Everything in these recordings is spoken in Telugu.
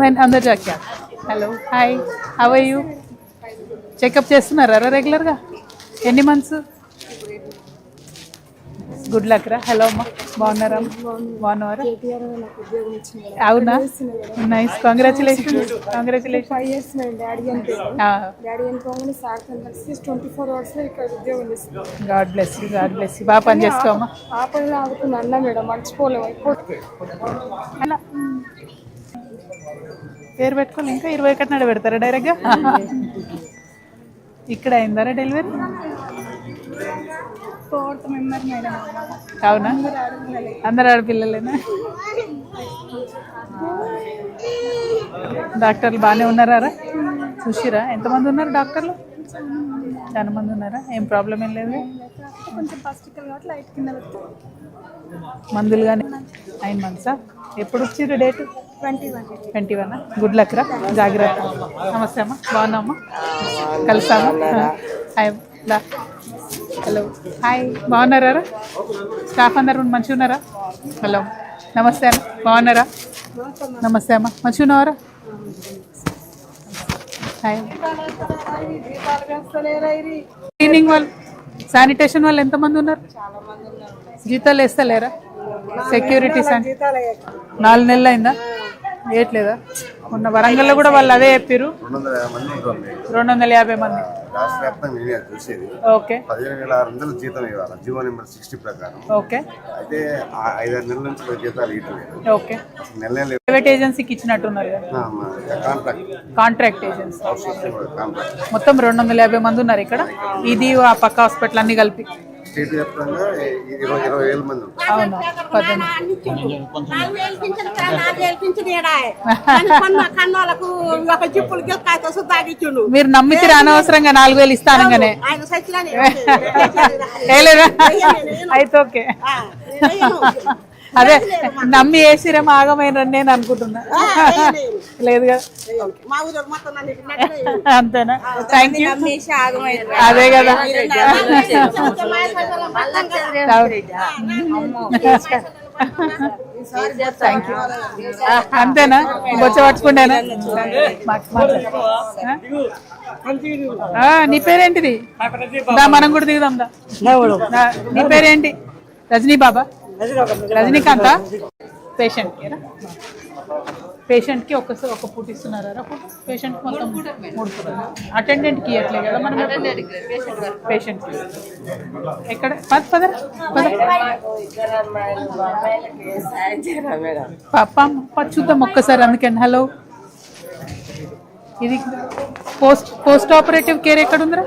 నేను అందరు జాక్యా hello hi how you checkup చేస్తున్నారా రెగ్యులర్గా ఎన్ని మంత్స్ గుడ్ లక్ రా. హలో అమ్మా. బాగున్నారా? బాగున్నవారా? అవునా? Nice congratulation congratulation twenty four hours ఇక్కడ గాడ్ బ్లెస్ గాడ్ బ్లెస్ బాగా పని చేసుకోమా ఆ మేడం మర్చిపోలేము అయిపోతుంది. పేరు పెట్టుకోవాలి ఇంకా ఇరవై ఒకటి నాడు పెడతారా డైరెక్ట్గా? ఇక్కడ అయిందరా డెలివరీ? Fourth member madam. అవునా? అందరు ఆడపిల్లలేనా? డాక్టర్లు బాగానే ఉన్నారా చూసిరా? ఎంతమంది ఉన్నారు డాక్టర్లు? చాలా మంది ఉన్నారా? ఏం ప్రాబ్లం ఏం లేదు? కొంచెం కాబట్టి లైట్ కింద మందులు కానీ నైన్ మంత్సా ఎప్పుడు వచ్చిర్రు date twenty one twenty one good luck రా. జాగ్రత్త. నమస్తే అమ్మా. బాగున్నామ్మా కలుస్తాము హాయ్. దా. హలో హాయ్ బాగున్నారా రా? స్టాఫ్ అందరు మంచిగా ఉన్నారా? హలో నమస్తే అమ్మ. బాగున్నారా? నమస్తే అమ్మ. మంచిగా ఉన్నారా హాయ్ క్లీనింగ్ వాళ్ళు శానిటేషన్ వాళ్ళు ఎంతమంది ఉన్నారు? జీతాలు వేస్తలేరా? సెక్యూరిటీ నాలుగు నెలలు అయిందా? వేయట్లేదా? మొన్న వరంగల్లో కూడా వాళ్ళు అదే చెప్పారు రెండు వందల యాభై మంది. రాష్ట్ర వ్యాప్తంగా నేనే చూసేది ఓకే. పదిహేను వేల ఆరు వందలు జీతం ఇవ్వాలి జీవో నెంబర్ సిక్స్టీ ప్రకారం. ఓకే. అయితే ఐదారు నెలల నుంచి వీళ్ళ జీతాలు అసలు నెల నెల ప్రైవేట్ ఏజెన్సీకి ఇచ్చినట్టున్నారు కాంట్రాక్ట్. Contract agency. కాంట్రాక్ట్. మొత్తం రెండు వందల యాభై మంది ఉన్నారు ఇక్కడ. ఇది ఆ పక్క హాస్పిటల్ అన్ని కలిపి. స్టేట్ వ్యాప్తంగా ఇరవై ఇరవై వేల మంది అవును మీరు నమ్మితే అనవసరంగా నాలుగు వేలు ఇస్తానంగానే అయితే ఓకే అదే నమ్మి వేసిరేమో ఆగమైన నేను అనుకుంటున్నా. ఇట్లా నడిపే. అంతేనా? Thank you. అదే కదా. థ్యాంక్ యూ అంతేనా? బొచ్చ పట్టుకుంటానా? నీ పేరేంటిది? దా మనం కూడా దిగుదాం దా. దా, నీ పేరేంటి? రజనీ బాబా? రజనీకాంత. పేషెంట్ పేషెంట్కి ఒక ఒక పూట ఇస్తున్నారా? పేషెంట్ మొత్తం మూడు పూట అటెండెంట్కి ఇవ్వట్లే కదా మనం పేషెంట్ ఎక్కడ? పద పద పద. పాప చూద్దాం ఒక్కసారి అందుకని. హలో ఇది పోస్ట్ పోస్ట్ ఆపరేటివ్ కేర్ ఎక్కడ ఉందిరా?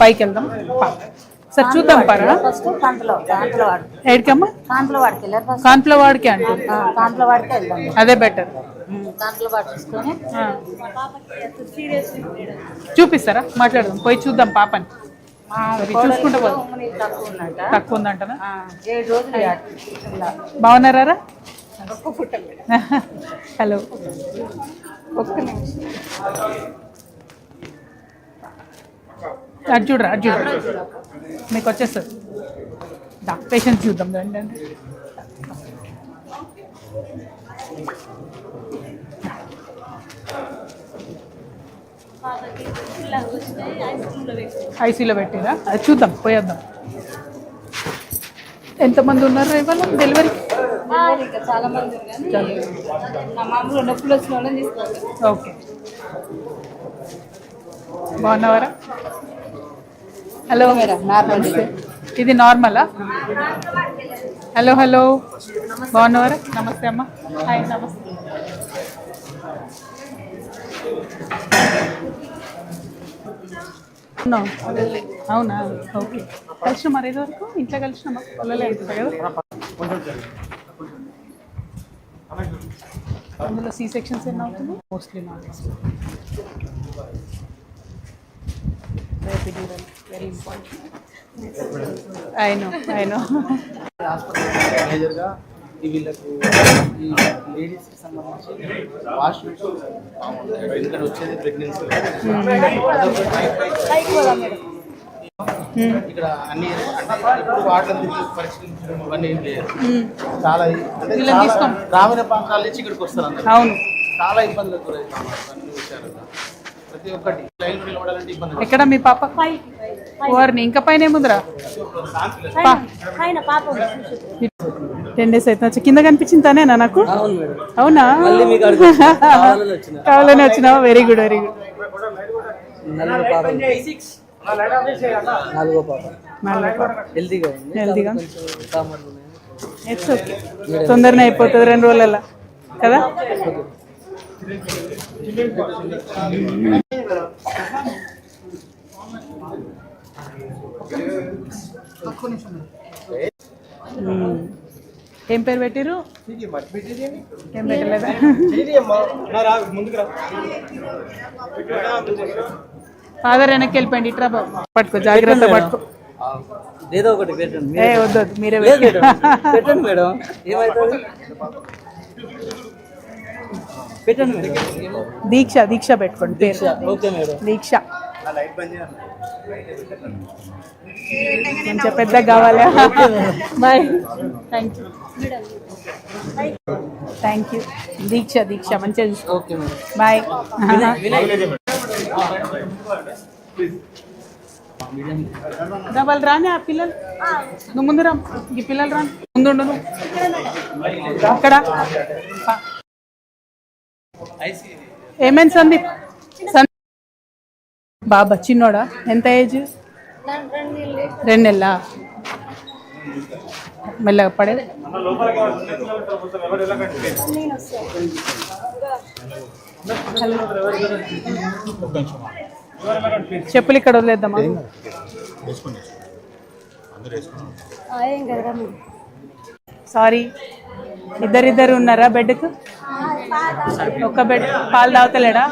పైకి వెళ్దాం. సార్ చూద్దాం పరా? ఫస్ట్. కాంతలో కాంతలో వాడు ఏడికమ్మా? కాంతలో వాడికి వెళ్ళారు ఫస్ట్. కాన్పుల వాడికి అంటుంది కాంతలో వాడికి వెళ్దాం. అదే బెటర్. కాంతలో వాడు చూసుకొని. చూపిస్తారా? మాట్లాడదాం. పోయి చూద్దాం పాపని. చూసుకుంటా తక్కువ ఉందంటనా? ఏడు రోజులు బాగున్నారా హలో. ఒక్క నిమిషం. అటు చూడరా అటు చూడరా మీకు వచ్చేస్తుంది. దా పేషెంట్ చూద్దాం రండి అండి ఐసీలో పెట్టిరా? అది చూద్దాం పోయేద్దాం. ఎంతమంది ఉన్నారు ఇవాళ డెలివరీ చాలా మంది నొప్పులు వచ్చిన ఓకే. బాగున్నావారా? హలో మేడం, నమస్తే. ఇది నార్మలా? Hello hello బాగున్నావారా? నమస్తే అమ్మ. హాయ్ నమస్తే. అవునా? అవునా? ఓకే. కలిసిన మరి ఇది వరకు ఇంట్లో కలిసినామా? పిల్లలే అనుకుంటా కదా. అందులో సి సెక్షన్స్ ఎన్ని అవుతుంది mostly not very important I know I know మేజర్గా ఈ వీళ్ళకు ఈ లేడీస్కి సంబంధించి వాష్ ఎందుకంటే వచ్చేది ప్రెగ్నెన్సీ ఇక్కడ అన్ని అంటే ఇప్పుడు వాటర్ పరిశీలించడం ఏం లేదు. చాలా అంటే. గ్రామీణ ప్రాంతాల నుంచి ఇక్కడికి వస్తారు అందరు. చాలా ఇబ్బందులు ప్రతి ఒక్కటి. లైన్ నిలబడాలంటే ఇబ్బంది ఎక్కడ మీ పాప? ఓర్ని ఇంకా పైన ఏముందిరా? టెన్ డేస్ అయితే కింద కనిపించింది తానేనా నాకు? అవునా కావాలని వచ్చినావా very good very good it's okay తొందరనే అయిపోతుంది రెండు రోజులలో కదా? ఏం పేరు పెట్టిరు ఏం పెట్టలేదా. ఫాదర్ వెనక్కి వెళ్ళిపోయింది ఇట్రా బాబు. పట్టుకో జాగ్రత్త పట్టుకో. ఏదో ఒకటి పెట్టండి. ఏ వద్దు మీరే పెట్టండి. మేడం. ఏమవుతుంది పెట్టండి దీక్ష దీక్ష పెట్టుకోండి. పేరు. దీక్ష. మంచిగా పెద్ద కావాలా? Bye. Thank you thank you Deeksha Deeksha మంచిగా చూసుకో. ఓకే మేడం బాయ్ వాళ్ళు రాని ఆ పిల్లలు? నువ్వు ముందు రా. ఈ పిల్లలు రా ముందు నువ్వు. అక్కడ. సందీప్ సందీప్? బాబా చిన్నోడా? ఎంత ఏజ్? రెండు నెలలా మెల్లగా పడేది చెప్పులు ఇక్కడ వదిలేద్దామా? సారీ. ఇద్దరిద్దరు ఉన్నారా బెడ్కు? ఒక్క బెడ్ పాలు తాగుతలేడా?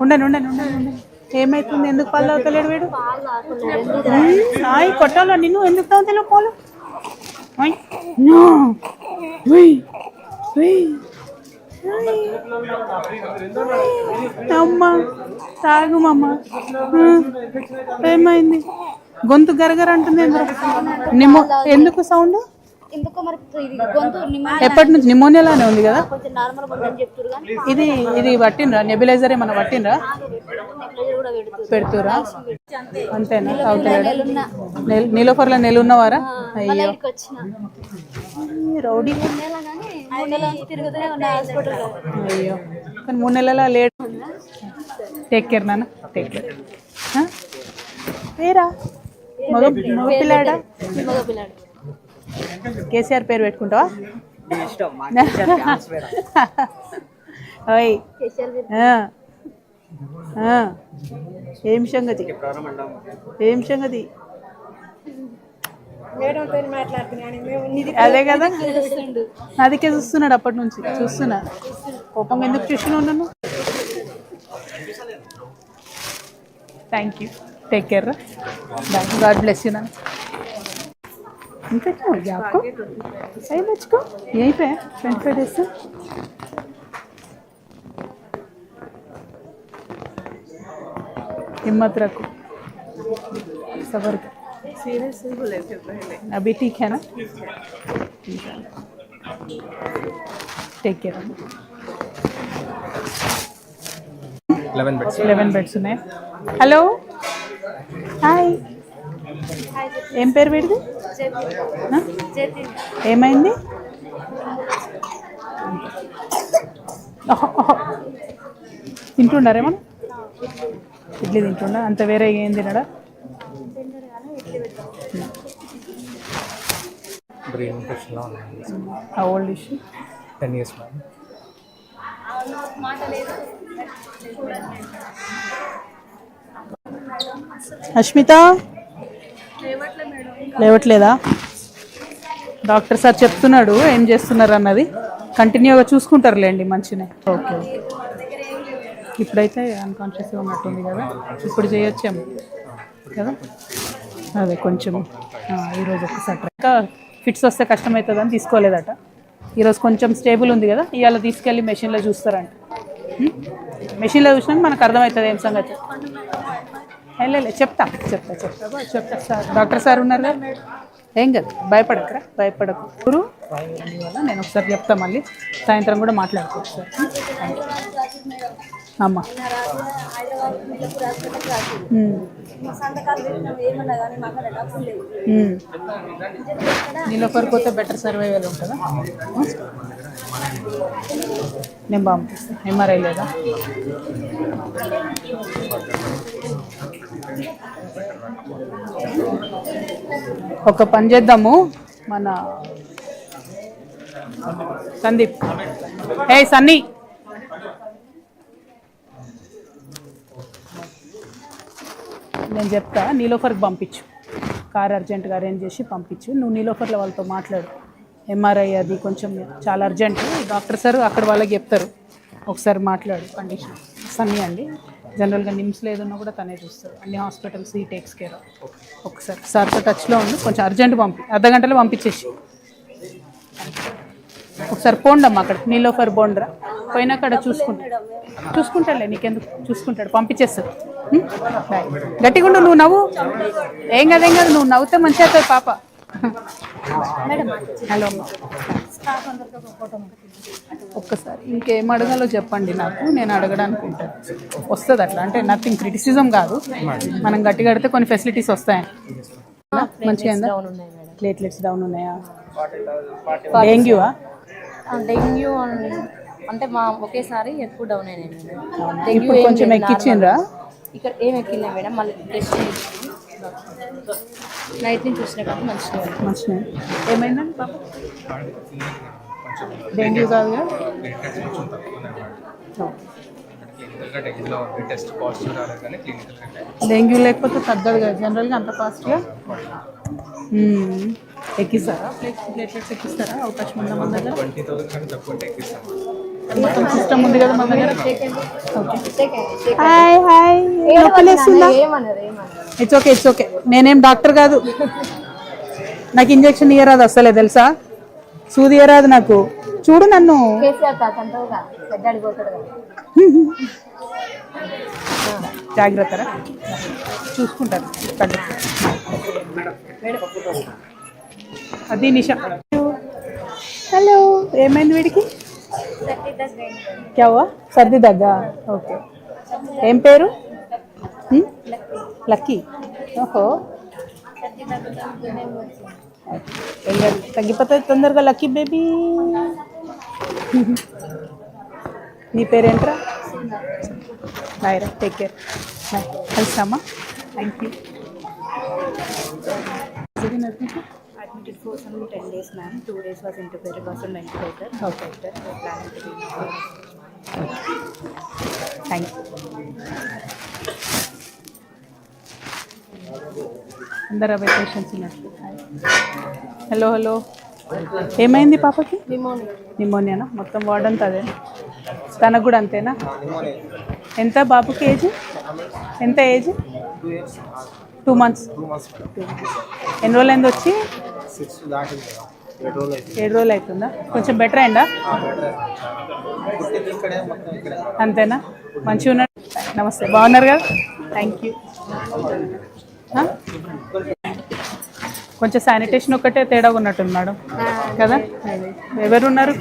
ఉండండి ఉండండి ఉండండి ఉండండి. ఏమైతుంది? ఎందుకు పాలు తాగుతలేడు వీడు? సాయి కొట్టాలా నిన్ను? ఎందుకు తాగుతలేవు పాలు. అమ్మా తాగుమమ్మ ఏమైంది? గొంతు గరగర అంటుంది ఎందుకు సౌండ్? ఎందుకో మరి ఇది గొంతు నిమ్మ ఎప్పటి నుంచి? నిమోనియాలానే ఉంది కదా? కొంచెం నార్మల్ ఉందని చెప్తురు కానీ ఇది ఇది పట్టినరా నెబిలైజర్ ఏమన్నా కూడా పెడుతురు అంతేనా? నీలోఫర్లో నెల ఉన్నవారా అయ్యో. రౌడీ. అయ్యో. కానీ మూడు నెలల లేట్. టేక్ కేర్ నాన్న. టేక్ కేర్ పేరా మగ మగ పిల్లాడా? మగ పిల్లాడు. కేసీఆర్ పేరు పెట్టుకుంటావా? ఓయ్. ఏం సంగతి ఏం సంగతి అదే కదా? నాదికే చూస్తున్నాడు అప్పటి నుంచి. చూస్తున్నా. కోపంగా ఎందుకు చూస్తున్నావు నన్ను thank you take care God bless you నన్ను. ఇంకా क्या आपको सही बच्चों यहीं पे ट्वेंटी फाइव डेज से हिम्मत रखो सबर कर अभी ठीक है ना ठीक है take care eleven beds eleven beds ఉన్నాయి హలో హాయ్ ఏం పేరు వీడిది ఆ? ఏమైంది. తింటున్నారేమన్నా ఇడ్లీ తింటుండా అంత వేరే ఏం తినడా? Brain ఇన్ఫెక్షన్లో old issue ten years Ashmita? లేవట్లేదా? Doctor sir చెప్తున్నాడు ఏం చేస్తున్నారు అన్నది. కంటిన్యూగా చూసుకుంటారులేండి మంచినే. ఓకే ఇప్పుడైతే అన్కాన్షియస్గా ఉన్నట్టుంది కదా. ఇప్పుడు చేయొచ్చేమో. కదా? అదే కొంచెం ఈరోజు ఒకసారి ఇంకా ఫిట్స్ వస్తే కష్టమవుతుందని తీసుకోలేదట. ఈరోజు కొంచెం స్టేబుల్ ఉంది కదా ఇవాళ తీసుకెళ్ళి మెషిన్లో చూస్తారంట. మెషిన్లో చూసినాక మనకు అర్థమవుతుంది ఏం సంగతి. లే, లే, చెప్తా చెప్తా చెప్తా చెప్తా. సార్ డాక్టర్ సార్ ఉన్నారు? కదా ఏం కదా భయపడకరా భయపడకు. గురు వల్ల నేను ఒకసారి చెప్తా మళ్ళీ. సాయంత్రం కూడా మాట్లాడుకోవచ్చు సార్ అమ్మ. ఉమ్. ఉమ్. నీలోఫర్ పోతే బెటర్ సర్వైవల్ ఉంటుందా? నేను పంపిస్తాను ఎంఆర్ఐ లేదా? ఒక పని చేద్దాము మన సందీప్. ఏ సన్నీ. నేను చెప్తా నీలోఫర్కి పంపించు. కార్ అర్జెంట్గా అరేంజ్ చేసి పంపించు. నువ్వు నీలోఫర్లో వాళ్ళతో మాట్లాడు. ఎంఆర్ఐ అది కొంచెం చాలా అర్జెంట్ డాక్టర్ సార్ అక్కడ వాళ్ళకి చెప్తారు. ఒకసారి మాట్లాడు కండిషన్ సన్నీ అండి. జనరల్గా నిమ్స్లో ఏదన్నా కూడా తనే చూస్తారు. అన్ని హాస్పిటల్స్ ఈ టేక్స్ కేర్. ఒకసారి. సార్తో టచ్లో ఉండి. కొంచెం అర్జెంట్ పంపి. అర్ధ గంటలో పంపించేసి. ఒకసారి పోండమ్మా అక్కడ. నీలోఫర్ బోండ్రా పోయినా అక్కడ చూసుకుంటా. చూసుకుంటాడులే నీకెందుకు? చూసుకుంటాడు. పంపించేస్తాడు ఉం? బాయ్. గట్టిగా ఉండు నువ్వు నవ్వు. ఏం కాదు ఏం కాదు. నువ్వు నవ్వుతే మంచిగా అవుతుంది పాప. హలో. అమ్మా ఒక్కసారి. ఇంకేం అడగాలో చెప్పండి నాకు నేను అడగడానికి ఉంటాను. వస్తుంది అట్లా. అంటే నథింగ్ క్రిటిసిజం కాదు. మనం గట్టిగా అడితే కొన్ని ఫెసిలిటీస్ వస్తాయని. మంచిగా ప్లేట్లెట్స్ డౌన్ ఉన్నాయా డెంగ్యూవా డెంగ్యూ అంటే మా ఒకేసారి ఎక్కువ డౌన్ అయినాయి ఇప్పుడు కొంచెం ఎక్కిచ్చిండ్రా? ఇక్కడ ఏం ఎక్కిలే మేడం మళ్ళీ టెస్ట్ నైట్ నుంచి వచ్చిన కాబట్టి మంచిగా. మంచిగా ఏమైందండి పాప డెంగ్యూ క్లినికల్ డెంగ్యూ లేకపోతే తగ్గదు కదా? జనరల్గా అంత ఫాస్ట్గా ఎక్కిస్తారా ప్లేట్ ప్లేట్లెట్స్ ఎక్కిస్తారా? అవకాశం ఉందా మన దగ్గర మొత్తం సిస్టమ్ ఉంది కదా మన దగ్గర? Hi hi. ఏమన్నారు ఏమన్నారు? ఇట్స్ ఓకే ఇట్స్ ఓకే నేనేం డాక్టర్ కాదు. నాకు ఇంజెక్షన్ ఇయ్యరాదు అసలే తెలుసా? సూది ఇయ్యరాదు నాకు. చూడు నన్ను. కేసీఆర్ తాత అంటావు కదా పెద్ద అడిగిపోతాడు కదా. జాగ్రత్తరా చూసుకుంటారు. అది నిషా. హలో. ఏమైంది వీడికి? క్యావా? సర్ది దగ్గా ఓకే. ఏం పేరు? లక్కీ. ఓహో. తగ్గిపోతుంది తొందరగా లక్కీ బేబీ నీ పేరేంట్రా బాయ్ రా take care bye కలుస్తామా thank you admitted for some 10 days, ma'am. Two days was intubated, was on ventilator. Okay. Then we're planning to be thank you అందరు అవే పేషెంట్స్ ఉన్నట్లు హలో హలో ఏమైంది పాపకి? నిమోనియానా? మొత్తం వార్డంతా అదే. తనకు కూడా అంతేనా? ఎంత బాబుకి ఏజ్? ఎంత ఏజ్? టూ మంత్స్ ఎన్ని రోజులు అయింది వచ్చి? ఏడు రోజులు అవుతుందా? కొంచెం బెటర్ అయిందా? అంతేనా? మంచిగా ఉన్నాడు. నమస్తే. బాగున్నారు కదా? థ్యాంక్ యూ కొంచెం శానిటేషన్ ఒకటే తేడా ఉన్నట్టుంది మేడం. కదా? ఎవరు ఉన్నారు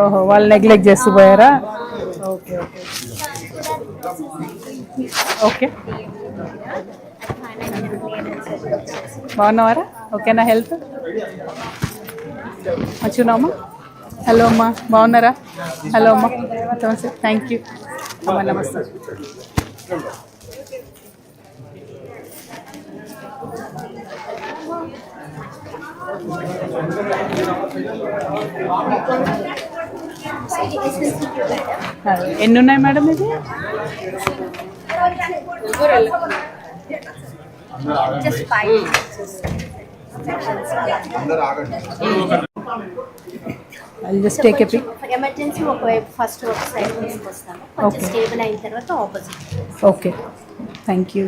ఓహో వాళ్ళు నెగ్లెక్ట్ చేస్తూ పోయారా? Okay okay. ఓకే. బాగున్నావారా? ఓకేనా హెల్త్? మంచిగున్నామా హలో అమ్మా బాగున్నారా? హలో అమ్మా. థ్యాంక్ యూ అమ్మా నమస్తే. ఎన్ని ఉన్నాయి మేడం ఇది? Just five I just take a pic emergency ఒకవైపు ఫస్ట్ ఒక సైడ్ తీసుకొస్తాను. కొంచెం. స్టేబుల్ అయిన తర్వాత opposite okay thank you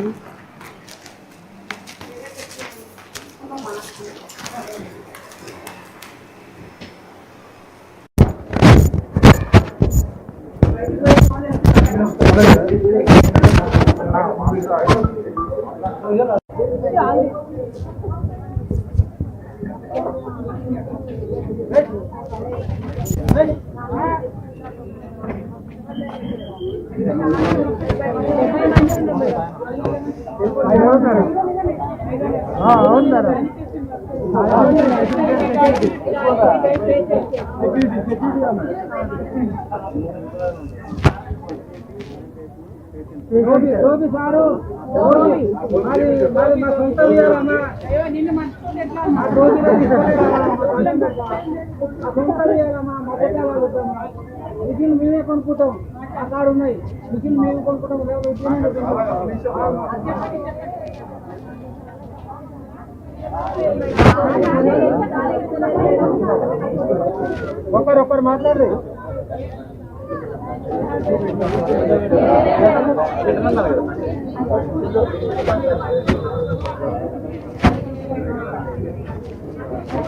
Gopi sir. మరి మరి మా సొంత నిన్ను మిషన్ మేమే కొనుక్కుంటాం అక్కడ ఉన్నాయి మిషన్ మేము కొనుక్కుంటాం ఒకరొకరు మాట్లాడరు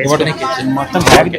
ఇవ్వడానికి మొత్తం ప్యాకెట్